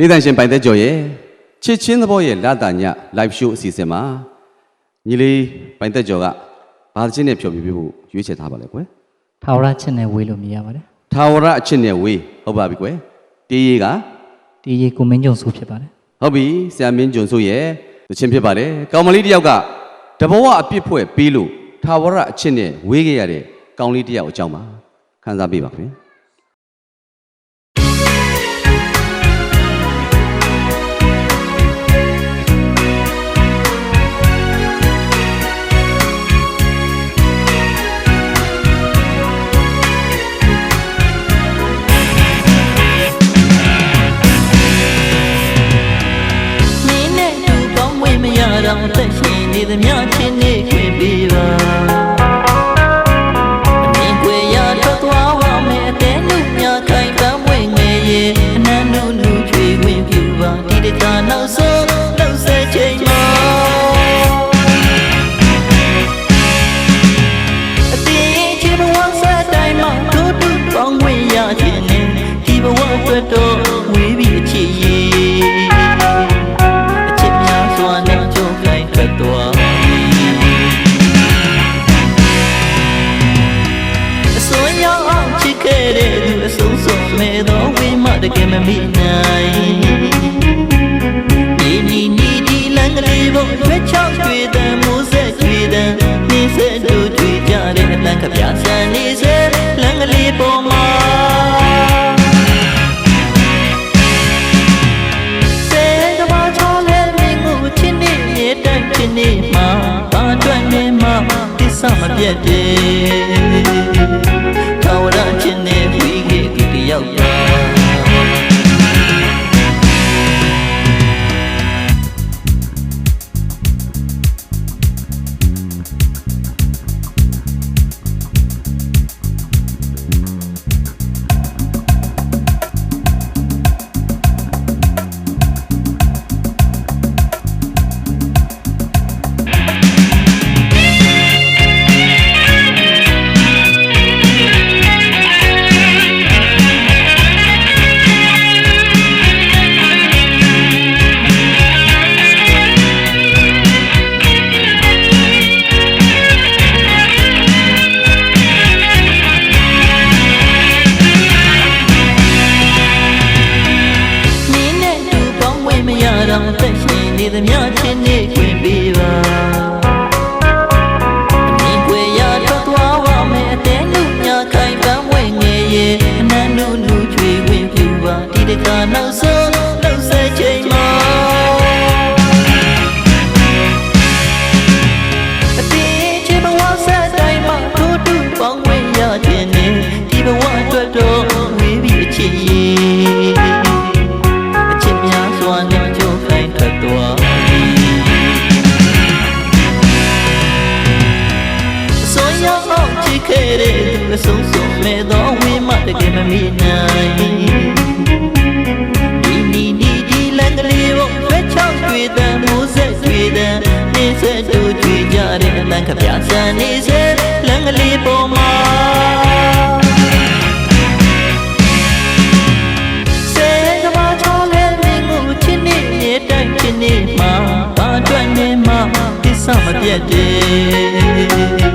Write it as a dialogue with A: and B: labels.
A: ဒေသရှင်ပိုင်သက်ကျော်ရဲ့ချစ်ချင်းသဘောရဲ့လာတာည live show အစီအစဉ်မှာညီလေးပိုင်သက်ကျော်ကဘာသချင်းနဲ့ဖြောပြပြဖို့ရွေးချယ်ထားပါလဲကွယ်
B: ထာဝရချစ်နဲ့ဝေးလို့မြည်ရပါတယ်
A: ထာဝရအချစ်နဲ့ဝေးဟုတ်ပါပြီကွယ်တေးရေးက
B: ဒီရေကိုမင်းကြုံစုဖြစ်ပါတယ်
A: ဟုတ်ပြီဆရာမင်းကျွန်းစုရဲ့သချင်းဖြစ်ပါတယ်ကောင်မလေးတစ်ယောက်ကတဘောအပြစ်ဖွဲ့ပေးလို့ထာဝရအချစ်နဲ့ဝေးခဲ့ရတဲ့ကောင်လေးတစ်ယောက်အကြောင်းပါခန်းစားပေးပါခင်ဗျာ
C: ချစ်ခဲ့တဲ့သူအဆုံးစုံမဲ့တော့ဝိမတကယ်မမိနိုင်ဒီနီနီဒီလန်ကလေးဘုံရွက်ချောက်ကျွေတဲ့မိုးဆက်ကျွေတဲ့နေဆက်တို့ကျွေကြတဲ့အတန်းကပြဆန်နေစေ သက်ရှင်နေသမျှချင်းနေခွင့်ပေးပါ တော့ဝိမတကယ်မမိနိုင်ဒီနီနီဒီလန်ကလေးကိုဖက်ချောင်းတွေ့တဲ့မိုးဆက်တွေ့တဲ့နေဆက်တို့တွေ့ကြတဲ့အလံကပြဆန်နေစေလန်ကလေးပေါ်မှာစေကဘာချောလဲမင်းကိုချင်းနေမြေတိုက်ချင်းနေမှာဘာအတွက်နေမှာသစ္စာမပြတ်တဲ့